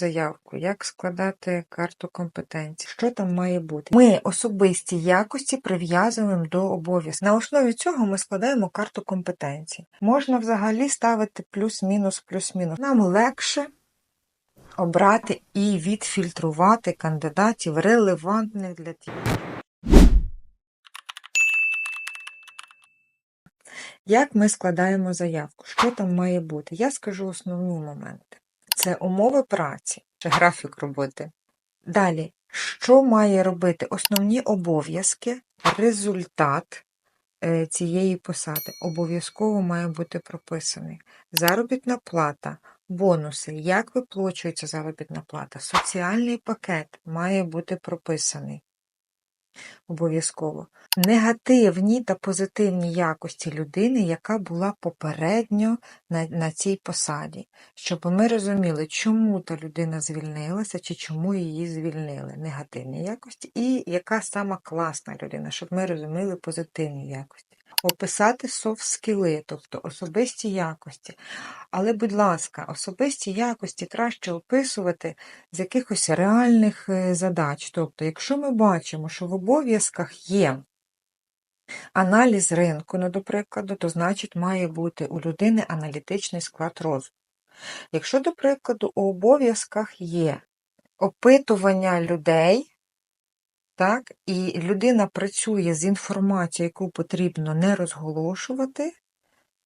заявку, як складати карту компетенцій, що там має бути. Ми особисті якості прив'язуємо до обов'язків. На основі цього ми складаємо карту компетенцій. Можна взагалі ставити плюс-мінус, плюс-мінус. Нам легше обрати і відфільтрувати кандидатів релевантних для тієї. Як ми складаємо заявку? Що там має бути? Я скажу основні моменти. Це умови праці, чи графік роботи. Далі, що має робити основні обов'язки, результат е, цієї посади. Обов'язково має бути прописаний. Заробітна плата, бонуси, як виплачується заробітна плата, соціальний пакет має бути прописаний. Обов'язково. Негативні та позитивні якості людини, яка була попередньо на, на цій посаді. Щоб ми розуміли, чому та людина звільнилася, чи чому її звільнили. Негативні якості, і яка сама класна людина, щоб ми розуміли позитивні якості. Описати софт-скіли, тобто особисті якості. Але, будь ласка, особисті якості краще описувати з якихось реальних е, задач. Тобто, якщо ми бачимо, що в обов'язках є аналіз ринку, ну, до прикладу, то значить має бути у людини аналітичний склад розуму. Якщо, до прикладу, у обов'язках є опитування людей, так, і людина працює з інформацією, яку потрібно не розголошувати,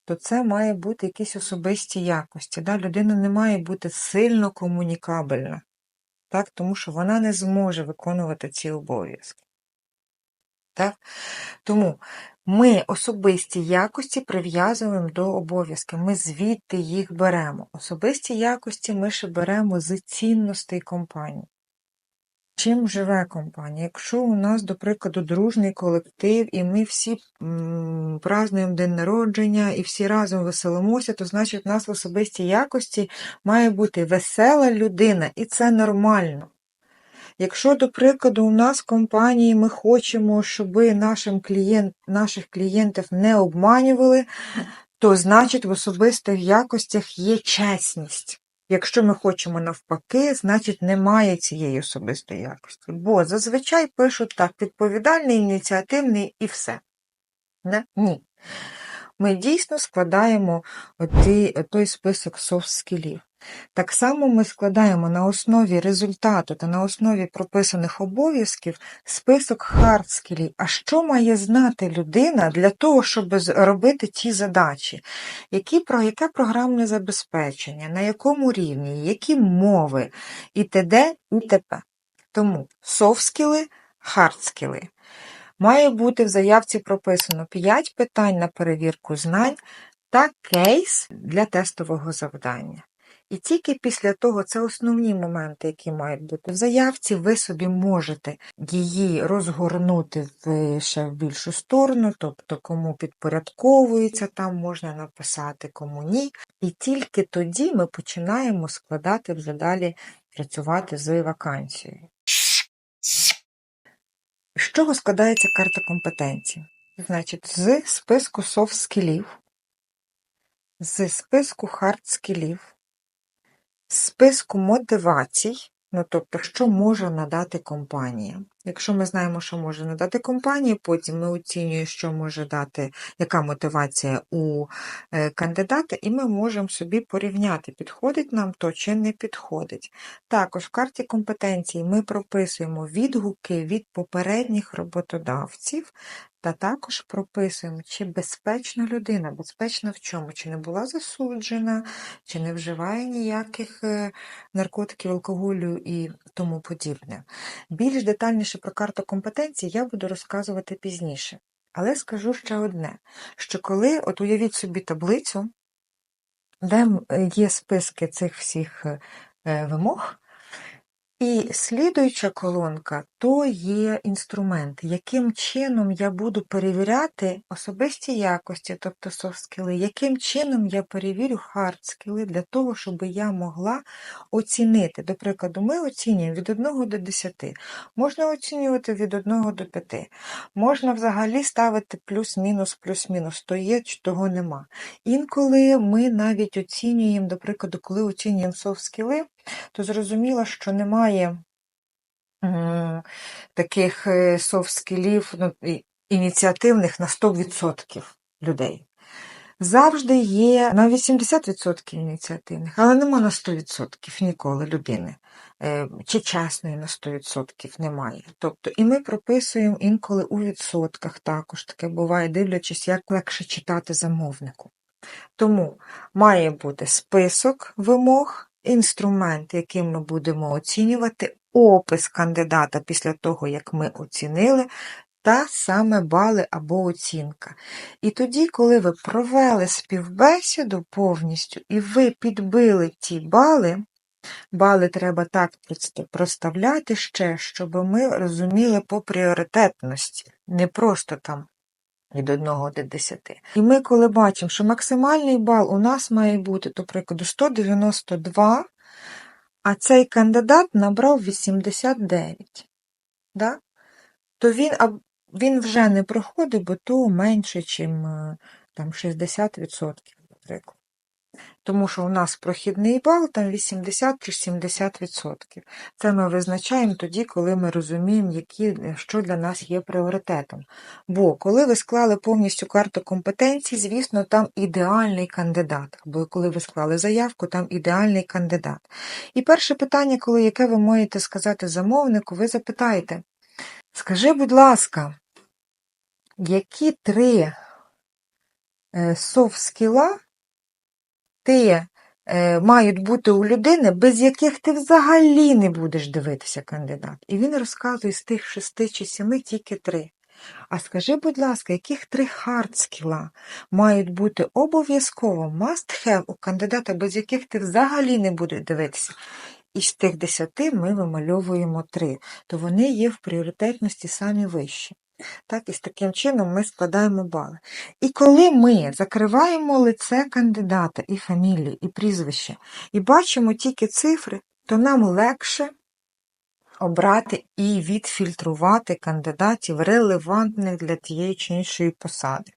то це має бути якісь особисті якості. Да? Людина не має бути сильно комунікабельна, так? тому що вона не зможе виконувати ці обов'язки. Так? Тому ми особисті якості прив'язуємо до обов'язків, ми звідти їх беремо. Особисті якості ми ще беремо з цінностей компанії. Чим живе компанія? Якщо у нас, до прикладу, дружний колектив, і ми всі празднуємо день народження і всі разом веселимося, то значить у нас в особистій якості має бути весела людина, і це нормально. Якщо, до прикладу, у нас в компанії ми хочемо, щоб нашим клієнт, наших клієнтів не обманювали, то значить в особистих якостях є чесність. Якщо ми хочемо навпаки, значить немає цієї особистої якості. Бо зазвичай пишуть так: відповідальний, ініціативний і все. Не? Ні. Ми дійсно складаємо оті, той список софт-скілів. Так само ми складаємо на основі результату та на основі прописаних обов'язків список хардскілів. А що має знати людина для того, щоб робити ті задачі? Які, про яке програмне забезпечення, на якому рівні, які мови, і т.д. і т.п. Тому софт-скіли, хардскіли. Має бути в заявці прописано 5 питань на перевірку знань та кейс для тестового завдання. І тільки після того це основні моменти, які мають бути в заявці, ви собі можете її розгорнути в ще в більшу сторону, тобто кому підпорядковується, там можна написати, кому ні. І тільки тоді ми починаємо складати вже далі працювати з вакансією. З чого складається карта компетенцій? Значить, з списку софт-скілів, з списку хард-скілів, списку мотивацій, ну тобто, що може надати компанія. Якщо ми знаємо, що може надати компанія, потім ми оцінюємо, що може дати, яка мотивація у е, кандидата, і ми можемо собі порівняти, підходить нам то чи не підходить. Також в карті компетенцій ми прописуємо відгуки від попередніх роботодавців та також прописуємо, чи безпечна людина, безпечна в чому, чи не була засуджена, чи не вживає ніяких е, наркотиків, алкоголю і тому подібне. Більш детальніше про карту компетенцій я буду розказувати пізніше. Але скажу ще одне: що коли, от уявіть собі таблицю, де є списки цих всіх е, вимог, і слідуюча колонка то є інструмент, яким чином я буду перевіряти особисті якості, тобто софт-скіли, яким чином я перевірю хард-скіли для того, щоб я могла оцінити. До прикладу, ми оцінюємо від 1 до 10, можна оцінювати від 1 до 5, можна взагалі ставити плюс-мінус, плюс-мінус, то є, того нема. Інколи ми навіть оцінюємо, до прикладу, коли оцінюємо софт-скіли, то зрозуміло, що немає таких е, софт-скілів ну, ініціативних на 100% людей. Завжди є на 80% ініціативних, але нема на 100% ніколи людини. Е, Чи чесної на 100% немає. Тобто, і ми прописуємо інколи у відсотках також таке буває, дивлячись, як легше читати замовнику. Тому має бути список вимог, інструмент, яким ми будемо оцінювати, опис кандидата після того, як ми оцінили, та саме бали або оцінка. І тоді, коли ви провели співбесіду повністю і ви підбили ті бали, бали треба так проставляти ще, щоб ми розуміли по пріоритетності, не просто там від 1 до 10. І ми, коли бачимо, що максимальний бал у нас має бути, до прикладу, 192, а цей кандидат набрав 89, да? то він, він вже не проходить, бо то менше, ніж 60%, наприклад. Тому що у нас прохідний бал там 80 чи 70%. Це ми визначаємо тоді, коли ми розуміємо, які, що для нас є пріоритетом. Бо коли ви склали повністю карту компетенцій, звісно, там ідеальний кандидат. Або коли ви склали заявку, там ідеальний кандидат. І перше питання, коли яке ви можете сказати замовнику, ви запитаєте: скажи, будь ласка, які три софт-скіла ти е, мають бути у людини, без яких ти взагалі не будеш дивитися кандидат. І він розказує з тих шести чи сіми тільки три. А скажи, будь ласка, яких три хардскіла мають бути обов'язково must have у кандидата, без яких ти взагалі не будеш дивитися? І з тих десяти ми вимальовуємо три, то вони є в пріоритетності самі вищі. Так, і з таким чином ми складаємо бали. І коли ми закриваємо лице кандидата, і фамілію, і прізвище, і бачимо тільки цифри, то нам легше обрати і відфільтрувати кандидатів релевантних для тієї чи іншої посади.